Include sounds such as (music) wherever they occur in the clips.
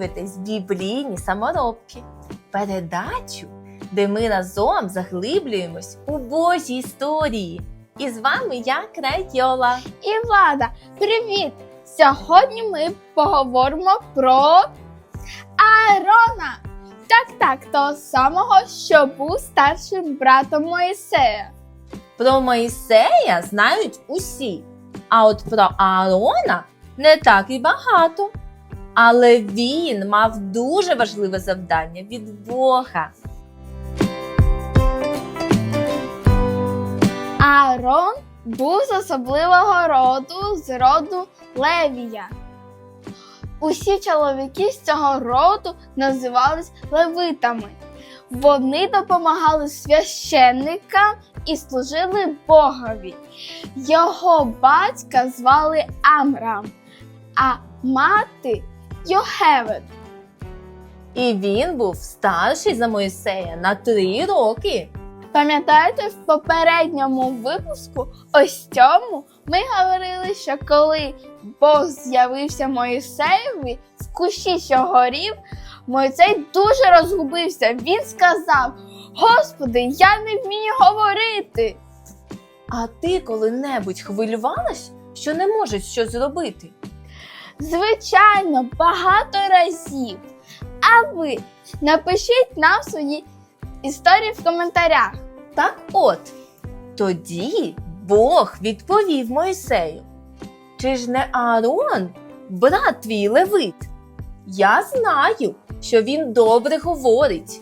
дивитесь біблійні саморобки, передачу, де ми разом заглиблюємось у Божі історії. І з вами я, Крайола. І влада, привіт! Сьогодні ми поговоримо про Аарона. Так, так, того самого, що був старшим братом Моїсея. Про Моїсея знають усі, а от про Аарона не так і багато. Але він мав дуже важливе завдання від Бога. Аарон був з особливого роду, з роду Левія. Усі чоловіки з цього роду називались левитами. Вони допомагали священникам і служили Богові. Його батька звали Амрам, а мати Йохевед. І він був старший за Моїсея на три роки. Пам'ятаєте, в попередньому випуску, ось цьому, ми говорили, що коли Бог з'явився Моїсеєві в кущі, що горів, Моїсей дуже розгубився. Він сказав: Господи, я не вмію говорити. А ти коли-небудь хвилювалась, що не можеш щось зробити? Звичайно, багато разів. А ви напишіть нам свої історії в коментарях. Так от, тоді Бог відповів Моїсею. Чи ж не Аарон, брат твій Левит? Я знаю, що він добре говорить,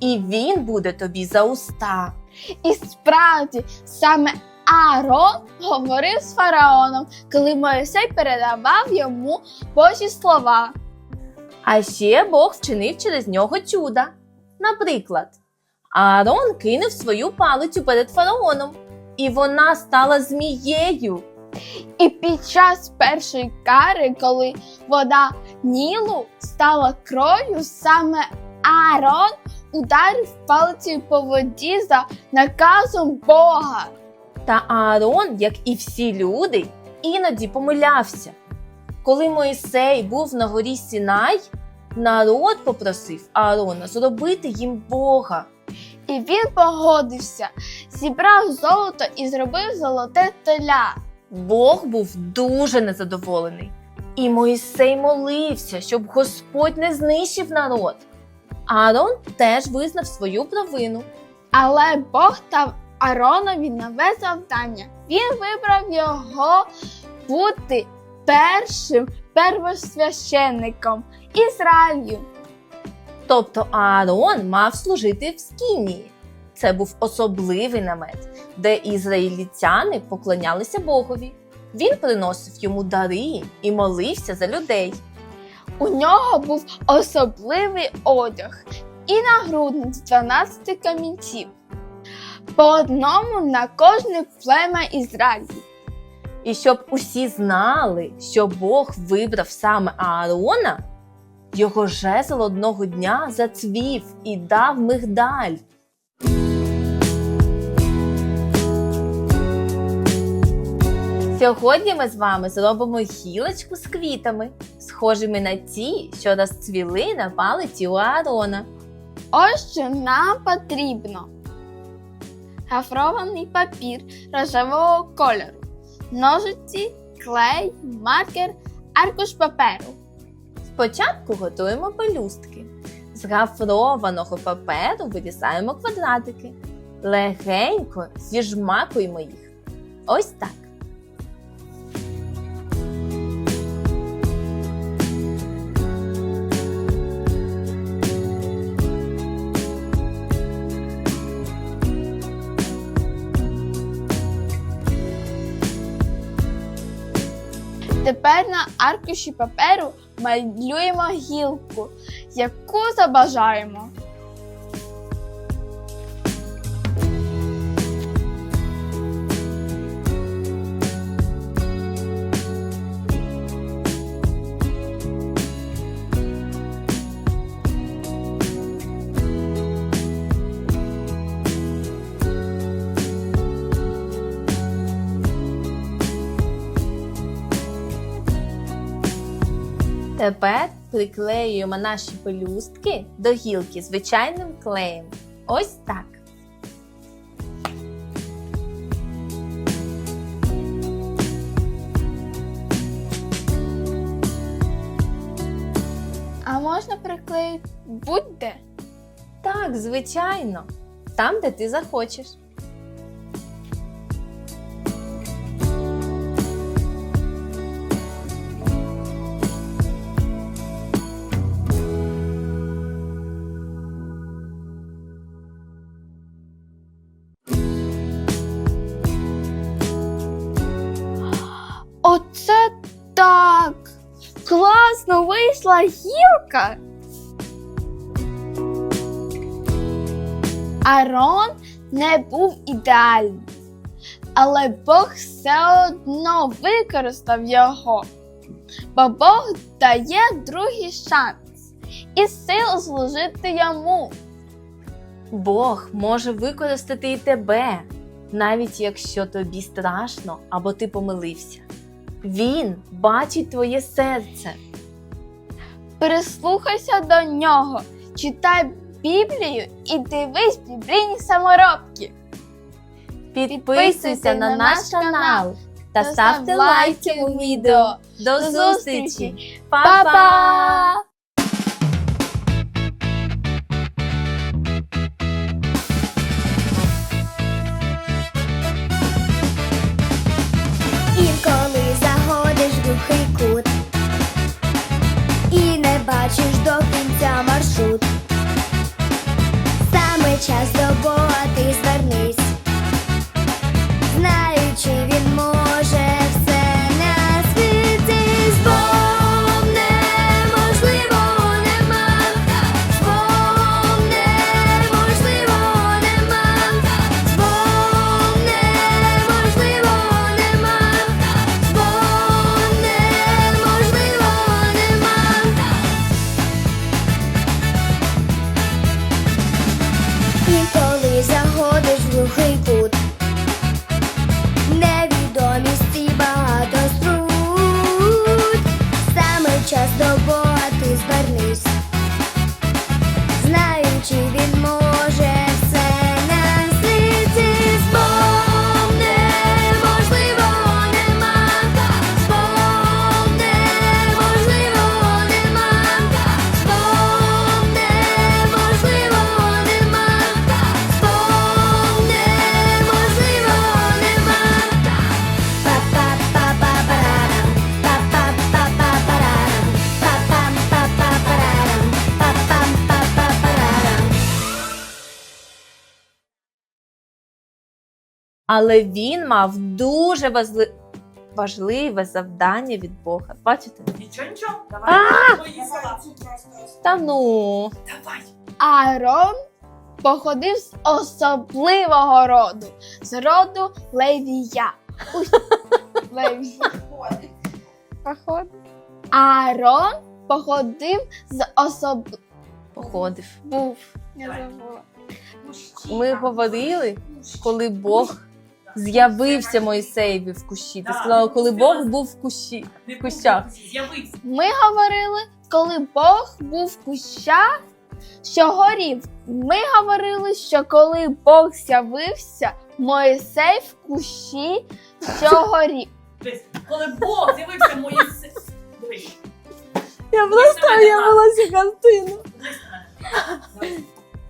і він буде тобі за уста. І справді саме Аарон говорив з фараоном, коли Моїсей передавав йому Божі слова. А ще Бог вчинив через нього чуда. Наприклад, Аарон кинув свою палицю перед фараоном, і вона стала змією. І під час першої кари, коли вода Нілу стала кров'ю, саме Аарон ударив палицею по воді за наказом Бога. Та Аарон, як і всі люди, іноді помилявся. Коли Моїсей був на горі Сінай, народ попросив Аарона зробити їм Бога. І він погодився, зібрав золото і зробив золоте теля. Бог був дуже незадоволений. І Моїсей молився, щоб Господь не знищив народ. Аарон теж визнав свою провину. Але Бог дав Аронові нове завдання. Він вибрав його бути першим первосвященником Ізраїлю. Тобто Аарон мав служити в Скінії. Це був особливий намет, де ізраїльтяни поклонялися Богові. Він приносив йому дари і молився за людей. У нього був особливий одяг і нагрудник з 12 камінців. По одному на кожне плем'я Ізраїлю. І щоб усі знали, що Бог вибрав саме Аарона, його жезл одного дня зацвів і дав мигдаль. Сьогодні ми з вами зробимо гілочку з квітами, схожими на ті, що розцвіли на палиці у Аарона. Ось що нам потрібно. Гафрований папір рожевого кольору, ножиці, клей, маркер, аркуш паперу. Спочатку готуємо пелюстки. З гафрованого паперу вирізаємо квадратики. Легенько зіжмакуємо їх. Ось так. Тепер на аркуші паперу малюємо гілку, яку забажаємо. Тепер приклеюємо наші пелюстки до гілки звичайним клеєм. Ось так. А можна приклеїти будь-де? Так, звичайно. Там, де ти захочеш. Вийшла гілка. Арон не був ідеальним, але Бог все одно використав його, бо Бог дає другий шанс і силу служити йому. Бог може використати і тебе, навіть якщо тобі страшно або ти помилився. Він бачить твоє серце. Прислухайся до нього, читай Біблію і дивись біблійні саморобки. Підписуйся на наш канал та ставте лайки у відео. До зустрічі! Па-па! Саме час Але він мав дуже важли- важливе завдання від Бога. Бачите? Нічого, нічого, давай твої слова. Та ну. Давай. Аарон походив з особливого роду, з роду Левія. Ой, (laughs) Левія. Походив. Аарон походив з особ... Походив. Був. Я забула. Ми говорили, коли Бог з'явився Мойсеєві в кущі. Ти Да. сказала, коли Бог був в кущі. В кущах. З'явився. Ми говорили, коли Бог був в кущах, що горів. Ми говорили, що коли Бог з'явився, Моїсей в кущі, що (laughs) горів. Коли Бог з'явився мої си... Дивись, Я просто уявилася картину. дивись на мене. Дивись.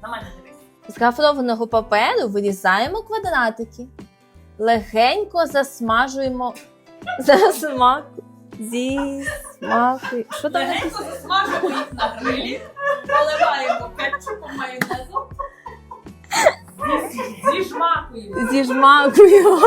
На мене дивись. З гафрованого паперу вирізаємо квадратики. Легенько засмажуємо. Засмаку. Зі смаку. Що там Легенько засмажуємо їх на грилі, поливаємо кетчупом, майонезом. Зі- Зіжмакуємо. Зіжмакуємо.